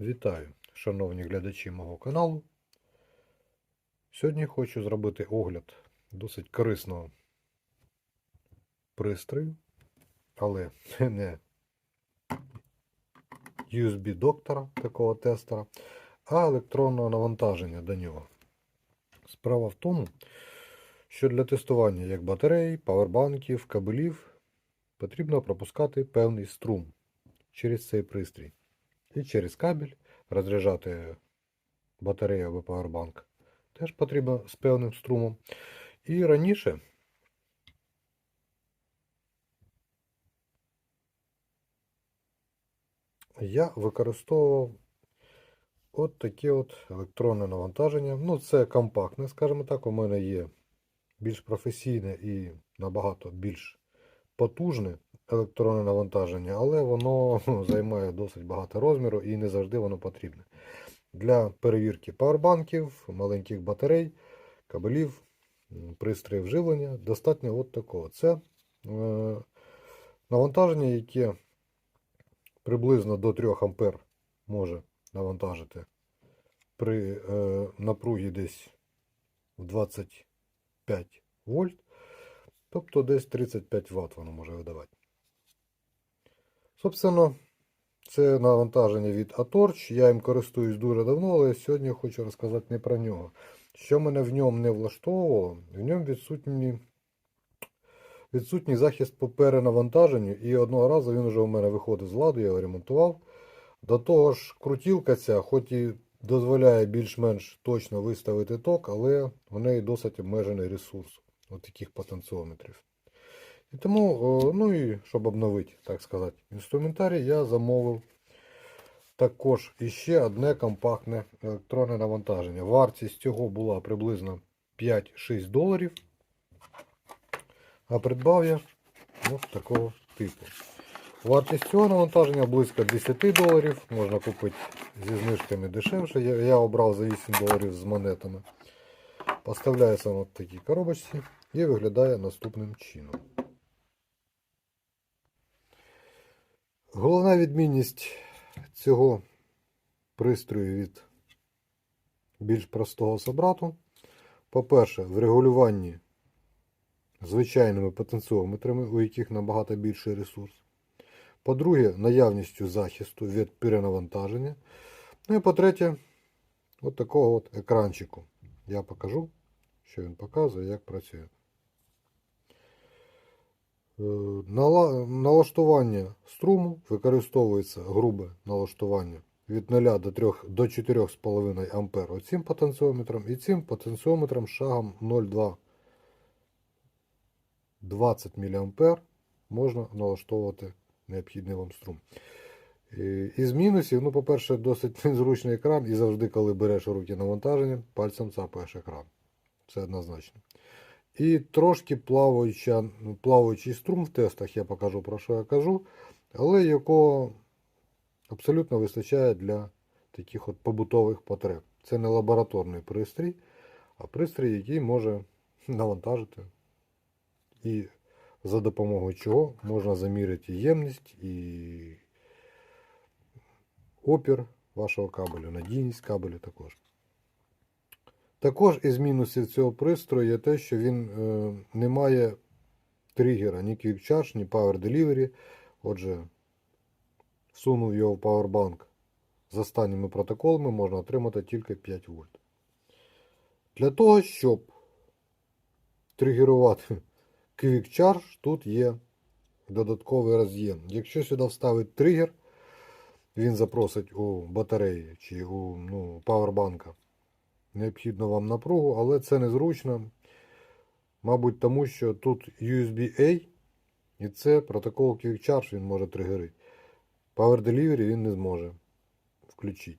Вітаю, шановні глядачі мого каналу. Сьогодні хочу зробити огляд досить корисного пристрою, але не USB-доктора, такого тестера, а електронного навантаження до нього. Справа в тому, що для тестування як батарей, павербанків, кабелів потрібно пропускати певний струм через цей пристрій і через кабель розряджати батарею або павербанк. Теж потрібно з певним струмом. І раніше я використовував от таке от електронне навантаження. Ну, це компактне, скажімо так. У мене є більш професійне і набагато більш потужне електронне навантаження, але воно займає досить багато розміру і не завжди воно потрібне. Для перевірки павербанків, маленьких батарей, кабелів, пристроїв живлення достатньо от такого. Це е, навантаження, яке приблизно до 3 А може навантажити при е, напругі десь в 25 вольт. Тобто десь 35 Вт воно може видавати. Собственно, це навантаження від Atorch. Я їм користуюсь дуже давно, але сьогодні хочу розказати не про нього. Що мене в ньому не влаштовувало, в ньому відсутній, відсутній захист по перенавантаженню. І одного разу він вже у мене виходив з ладу, я його ремонтував. До того ж, крутілка ця, хоч і дозволяє більш-менш точно виставити ток, але в неї досить обмежений ресурс от таких потенціометрів. І тому, ну і щоб обновити, так сказати, інструментарій, я замовив також іще одне компактне електронне навантаження. Вартість цього була приблизно 5-6 доларів. А придбав я ось такого типу. Вартість цього навантаження близько 10 доларів. Можна купити зі знижками дешевше. Я, я обрав за 8 доларів з монетами. Поставляється в такій коробочці і виглядає наступним чином. Головна відмінність цього пристрою від більш простого собрату. По-перше, в регулюванні звичайними потенціометрами, у яких набагато більший ресурс. По-друге, наявністю захисту від перенавантаження. Ну і по-третє, от такого от екранчику. Я покажу, що він показує, як працює. Е, Налаштування струму використовується грубе налаштування від 0 до 3 до 4,5 А оцим потенціометром і цим потенціометром шагом 0,2 20 мА можна налаштовувати необхідний вам струм. Е, Із мінусів, ну, по-перше, досить незручний екран, і завжди, коли береш у руки навантаження, пальцем цапаєш екран. Це однозначно. І трошки плаваюча, плаваючий струм в тестах, я покажу про що я кажу, але якого абсолютно вистачає для таких от побутових потреб. Це не лабораторний пристрій, а пристрій, який може навантажити і за допомогою чого можна заміряти ємність і опір вашого кабелю, надійність кабелю також. Також із мінусів цього пристрою є те, що він е, не має тригера, ні Quick Charge, ні Power Delivery. Отже, всунув його в Powerbank з останніми протоколами, можна отримати тільки 5 вольт. Для того, щоб тригерувати Quick Charge, тут є додатковий роз'єм. Якщо сюди вставити тригер, він запросить у батареї чи у ну, павербанка необхідну вам напругу, але це незручно. Мабуть, тому що тут USB-A і це протокол Quick Charge він може тригерити. Power Delivery він не зможе включити.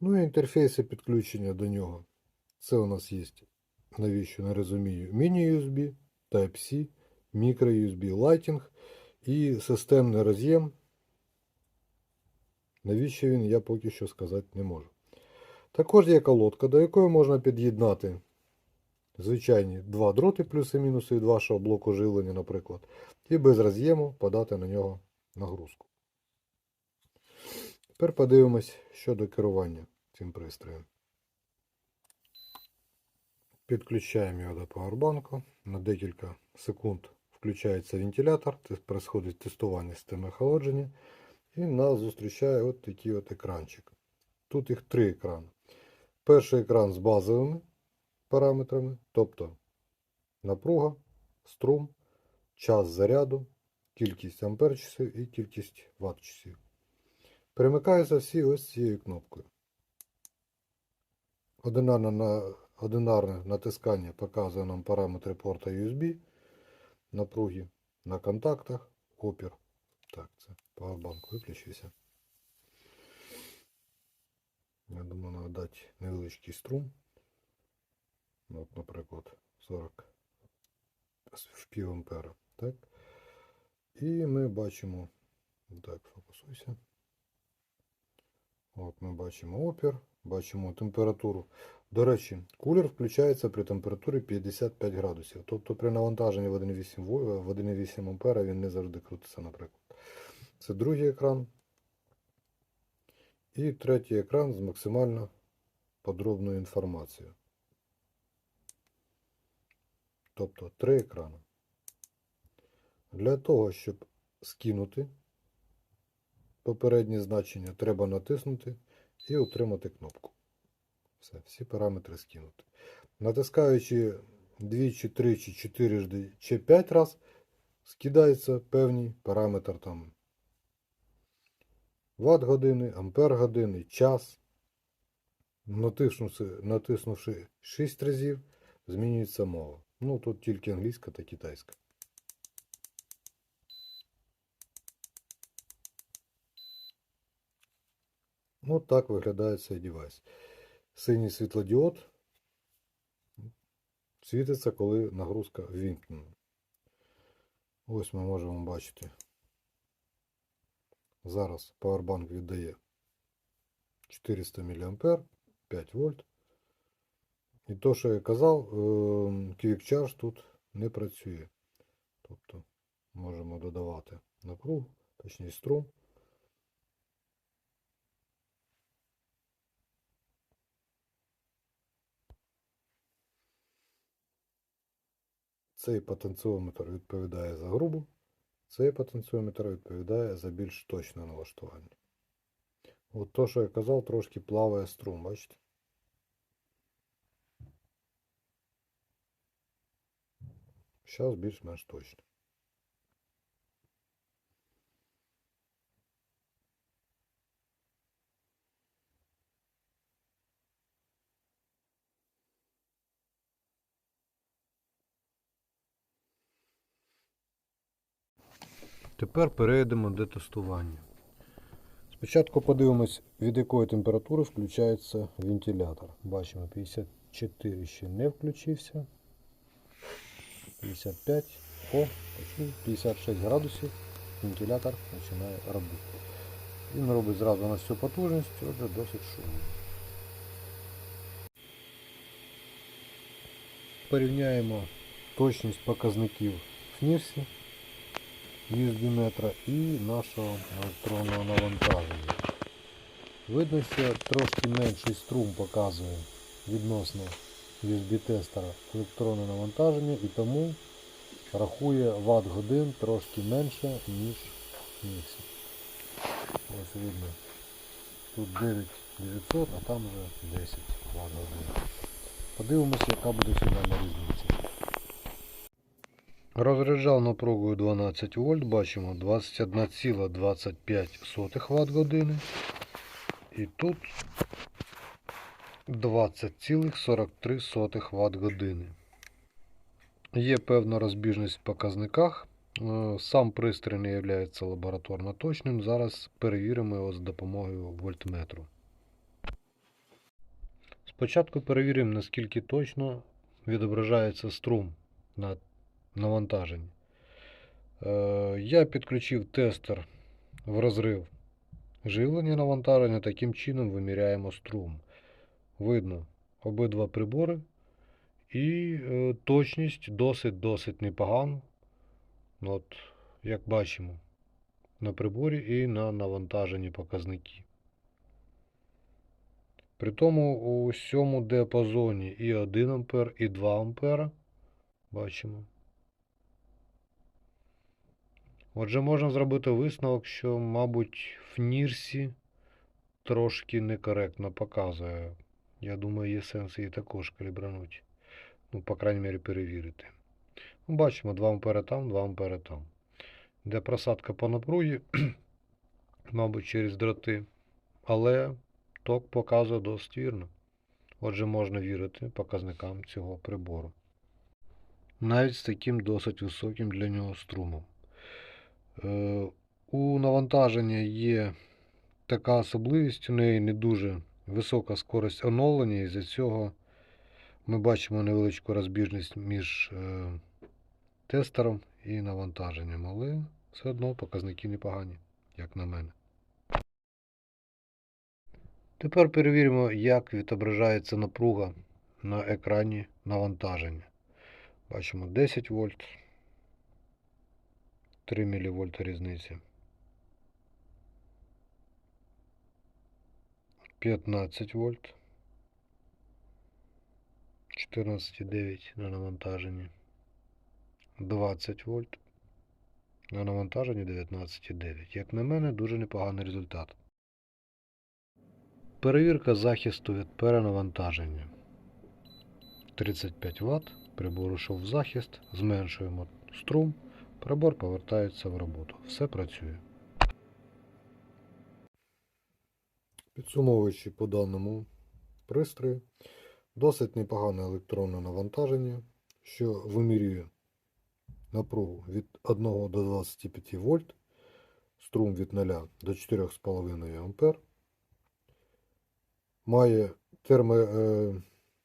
Ну і інтерфейси підключення до нього. Це у нас є, навіщо не розумію, міні-USB, Type-C, мікро-USB Lighting і системний роз'єм. Навіщо він, я поки що сказати не можу. Також є колодка, до якої можна під'єднати звичайні два дроти, плюси і мінуси від вашого блоку живлення, наприклад, і без роз'єму подати на нього нагрузку. Тепер подивимось щодо керування цим пристроєм. Підключаємо його до павербанку. На декілька секунд включається вентилятор, происходить тестування системи охолодження. І нас зустрічає от такий от екранчик. Тут їх три екрани. Перший екран з базовими параметрами, тобто напруга, струм, час заряду, кількість ампер часів і кількість ватт часів. Перемикаються всі ось цією кнопкою. Одинарне, на, одинарне натискання показує нам параметри порта USB, напруги на контактах, опір. Так, це павербанк виключився. Я думаю, треба дати невеличкий струм. Ну, От, наприклад, 40 в пів ампера. Так? І ми бачимо, так, фокусуйся. От ми бачимо опір, бачимо температуру. До речі, кулер включається при температурі 55 градусів. Тобто при навантаженні в 1,8 вол- в 1,8 ампера він не завжди крутиться, наприклад. Це другий екран. І третій екран з максимально подробною інформацією. Тобто три екрани. Для того, щоб скинути попереднє значення, треба натиснути і утримати кнопку. Все, всі параметри скинути. Натискаючи двічі, тричі, чотирижди чи п'ять раз, скидається певний параметр там ватт години, ампер години, час. Натиснувши, натиснувши 6 разів, змінюється мова. Ну, тут тільки англійська та китайська. Ну, так виглядає цей девайс. Синій світлодіод світиться, коли нагрузка ввімкнена. Ось ми можемо бачити. Зараз павербанк віддає 400 мА, 5 вольт. І то, що я казав, е, Quick Charge тут не працює. Тобто можемо додавати напругу, точніше струм. Цей потенціометр відповідає за грубу, цей потенціометр відповідає за більш точне налаштування. От то, що я казав, трошки плаває струм, бачите? Зараз більш-менш точно. Тепер перейдемо до тестування. Спочатку подивимось, від якої температури включається вентилятор. Бачимо, 54 ще не включився. 55, о, 56 градусів. Вентилятор починає робити. Він робить зразу на всю потужність, отже досить шумно. Порівняємо точність показників в ФНІРСі USB метра і нашого електронного навантаження. Видно, що трошки менший струм показує відносно USB-тестера електронне навантаження і тому рахує ватт годин трошки менше, ніж міксер. Ось видно. Тут 9900, а там вже 10 ватт годин. Подивимося, яка буде фінальна різниця. Розряджав напругою 12 вольт, бачимо 21,25 Вт години. І тут 20,43 Вт години. Є певна розбіжність в показниках. Е, Сам пристрій не є лабораторно точним. Зараз перевіримо його з допомогою вольтметру. Спочатку перевіримо, наскільки точно відображається струм на навантаженні. Е, Я підключив тестер в розрив живлення навантаження. Таким чином виміряємо струм. Видно обидва прибори. І е, точність досить-досить непогана. От, як бачимо, на приборі і на навантаженні показники. При тому у сьому діапазоні і 1 ампер, і 2 ампера. Бачимо. Отже, можна зробити висновок, що, мабуть, в Нірсі трошки некоректно показує. Я думаю, є сенс її також калібранути. Ну, по крайній мірі, перевірити. Ну, бачимо, 2 ампера там, 2 ампера там. Де просадка по напругі, мабуть, через дроти. Але ток показує досить вірно. Отже, можна вірити показникам цього прибору. Навіть з таким досить високим для нього струмом. Е, У навантаження є така особливість, у неї не дуже висока скорость оновлення, і з-за цього ми бачимо невеличку розбіжність між е, тестером і навантаженням, але все одно показники непогані, як на мене. Тепер перевіримо, як відображається напруга на екрані навантаження. Бачимо 10 вольт, 3 мВ різниця. 15 вольт. 14,9 на навантаженні. 20 вольт. На навантаженні 19,9. Як на мене, дуже непоганий результат. Перевірка захисту від перенавантаження. 35 Вт. Прибор ушов в захист. Зменшуємо струм. Прибор повертається в роботу. Все працює. Підсумовуючи по даному пристрою, досить непогане електронне навантаження, що вимірює напругу від 1 до 25 вольт, струм від 0 до 4,5 А. Має термо, е,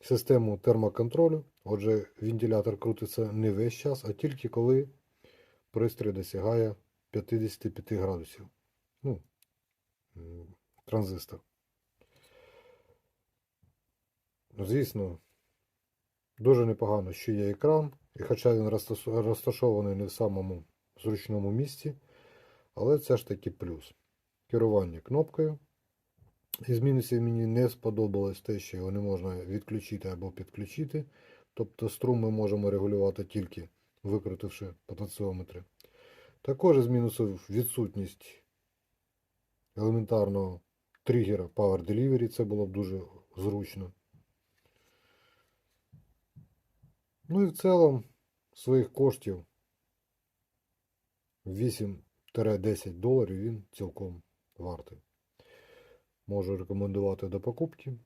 систему термоконтролю, отже, вентилятор крутиться не весь час, а тільки коли пристрій досягає 55 градусів. Ну, транзистор. Ну, Звісно, дуже непогано, що є екран, і хоча він розташований не в самому зручному місці, але це ж таки плюс. Керування кнопкою. Із мінусів мені не сподобалось те, що його не можна відключити або підключити. Тобто струм ми можемо регулювати тільки викрутивши потенціометри. Також із мінусів відсутність елементарного тригера Power Delivery, це було б дуже зручно. Ну і в цілому своїх коштів 8-10 доларів він цілком вартий. Можу рекомендувати до покупки.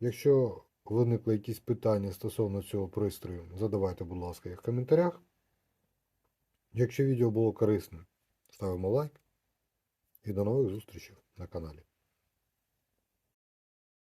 Якщо виникли якісь питання стосовно цього пристрою, задавайте, будь ласка, їх в коментарях. Якщо відео було корисним, ставимо лайк і до нових зустрічей на каналі.